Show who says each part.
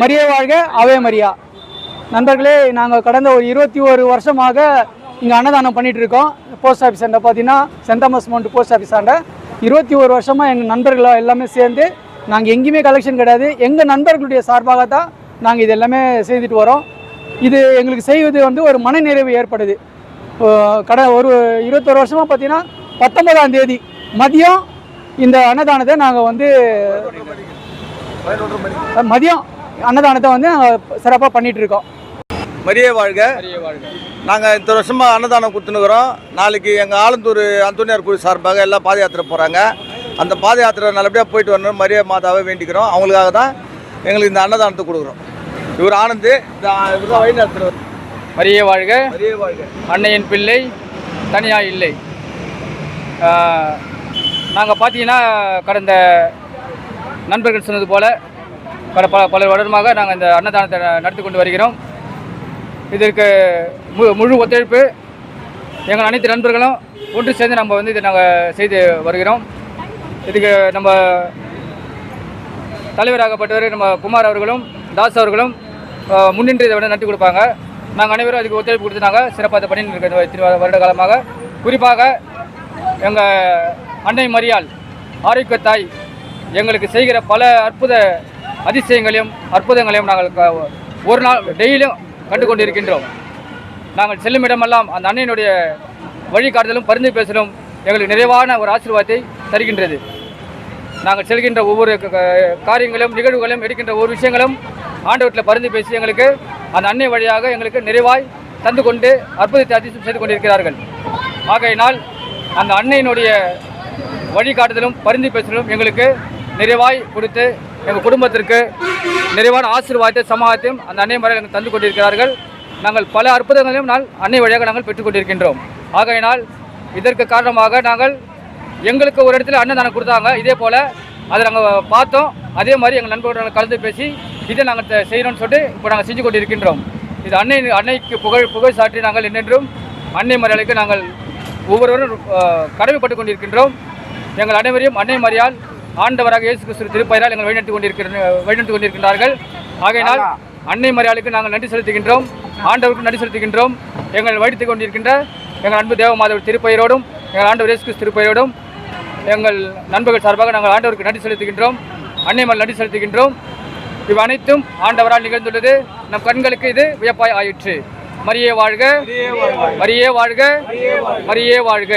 Speaker 1: மரியே வாழ்க அவே மரியா. நண்பர்களே நாங்கள் கடந்த ஒரு இருபத்தி ஒரு வருஷமாக இங்கே அன்னதானம் பண்ணிட்டு இருக்கோம். போஸ்ட் ஆஃபீஸ் ஆண்ட பார்த்தீங்கன்னா saint Thomas mount post office ஆண்ட இருபத்தி ஒரு வருஷமாக எங்கள் நண்பர்களோ எல்லாமே சேர்ந்து நாங்கள் எங்கேயுமே கலெக்ஷன் கிடையாது. எங்கள் நண்பர்களுடைய சார்பாக தான் நாங்கள் இது எல்லாமே செய்துட்டு வரோம். இது எங்களுக்கு செய்வது வந்து ஒரு மனநிறைவு ஏற்படுது. கட ஒரு இருபத்தொரு வருஷமாக பார்த்தீங்கன்னா பத்தொன்பதாம் தேதி மதியம் இந்த அன்னதானத்தை நாங்கள் வந்து மதியம் அன்னதானத்தை வந்து நாங்கள் சிறப்பாக பண்ணிட்டு இருக்கோம்.
Speaker 2: மரியே வாழ்க. நாங்கள் இந்த வருஷமாக அன்னதானம் கொடுத்துனுக்குறோம் நாளைக்கு எங்கள் ஆலந்தூர் அந்தோனியார் கோயில் சார்பாக எல்லாம் பாத யாத்திரை போகிறாங்க அந்த பாத யாத்திரை நல்லபடியாக போயிட்டு வரணும் மரியே மாதாவை வேண்டிக்கிறோம். அவங்களுக்காக தான் எங்களுக்கு இந்த அன்னதானத்தை கொடுக்குறோம். இவர் ஆனந்து இந்த இவர் தான்
Speaker 3: மரியே வாழ்க.
Speaker 2: மரியே வாழ்க.
Speaker 3: அன்னையின் பிள்ளை தனியாக இல்லை. நாங்கள் பார்த்தீங்கன்னா கடந்த நண்பர்கள் சொன்னது போல பல பல பல வருடமாக நாங்கள் இந்த அன்னதானத்தை நடத்தி கொண்டு வருகிறோம். இதற்கு மு முழு ஒத்துழைப்பு எங்கள் அனைத்து நண்பர்களும் ஒன்று சேர்ந்து நம்ம வந்து இதை நாங்கள் செய்து வருகிறோம். இதுக்கு நம்ம தலைவராகப்பட்டவர் நம்ம குமார் அவர்களும் தாஸ் அவர்களும் முன்னின்று இதை வந்து கொடுப்பாங்க. நாங்கள் அனைவரும் அதுக்கு ஒத்துழைப்பு கொடுத்து நாங்கள் சிறப்பாக இதை பண்ணிட்டு இருக்கிற இத்தனை வருட காலமாக குறிப்பாக எங்கள் அன்னை மரியாள் ஆரோக்கிய தாய் எங்களுக்கு செய்கிற பல அற்புத அதிசயங்களையும் அற்புதங்களையும் நாங்கள் ஒரு நாள் டெய்லியும் கண்டு கொண்டு இருக்கின்றோம் நாங்கள் செல்லும் இடமெல்லாம் அந்த அன்னையினுடைய வழிகாட்டுதலும் பரிந்து பேசலும் எங்களுக்கு நிறைவான ஒரு ஆசீர்வாதத்தை தருகின்றது. நாங்கள் செல்கின்ற ஒவ்வொரு க- காரியங்களும் நிகழ்வுகளும் எடுக்கின்ற ஒவ்வொரு விஷயங்களும் ஆண்டவற்றில் பரிந்து பேசி எங்களுக்கு அந்த அன்னை வழியாக எங்களுக்கு நிறைவாய் தந்து கொண்டு அற்புதத்தை அதிசயம் செய்து கொண்டிருக்கிறார்கள். ஆகையினால் அந்த அன்னையினுடைய வழிகாட்டுதலும் பரிந்து பேசலும் எங்களுக்கு நிறைவாய் கொடுத்து எங்கள் குடும்பத்திற்கு நிறைவான ஆசீர்வாதத்தை சமாதத்தையும் அந்த அன்னை முறையில் எங்களுக்கு தந்து கொண்டிருக்கிறார்கள். நாங்கள் பல அற்புதங்களையும் நான் அன்னை வழியாக நாங்கள் பெற்றுக்கொண்டிருக்கின்றோம் ஆகையினால் இதற்கு காரணமாக நாங்கள் எங்களுக்கு ஒரு இடத்துல அன்னதானம் கொடுத்தாங்க. இதே போல் அதை நாங்கள் பார்த்தோம். அதே மாதிரி எங்கள் நண்பர்களுடன் கலந்து பேசி இதை நாங்கள் செய்யணும்னு சொல்லிட்டு இப்போ நாங்கள் செஞ்சு கொண்டிருக்கின்றோம். இது அன்னை அன்னைக்கு புகழ் புகழ் சாற்றி நாங்கள் என்னென்றும் அன்னை மரியாதைக்கு நாங்கள் ஒவ்வொருவரும் கடமைப்பட்டு கொண்டிருக்கின்றோம். எங்கள் அனைவரையும் அன்னை மரியால் ஆண்டவராக இயேசு கிறிஸ்து திருப்பெயரால் எங்கள் வழிநடத்தி கொண்டிருக்கிற வழிநடத்தி கொண்டிருக்கின்றார்கள். ஆகையினால் அன்னை மரியாளுக்கு நாங்கள் நன்றி செலுத்துகின்றோம். ஆண்டவருக்கு நன்றி செலுத்துகின்றோம். எங்கள் வழித்து கொண்டிருக்கின்ற எங்கள் அன்பு தேவமாதவர் திருப்பெயரோடும் எங்கள் ஆண்டவர் இயேசு கிறிஸ்து திருப்பெயரோடும் எங்கள் நண்பர்கள் சார்பாக நாங்கள் ஆண்டவருக்கு நன்றி செலுத்துகின்றோம். அன்னை மேல் நன்றி செலுத்துகின்றோம். இவை அனைத்தும் ஆண்டவரால் நிகழ்ந்துள்ளது. நம் கண்களுக்கு இது வியப்பாய் ஆயிற்று. மரியே வாழ்க. மரியே வாழ்க. மரியே வாழ்க.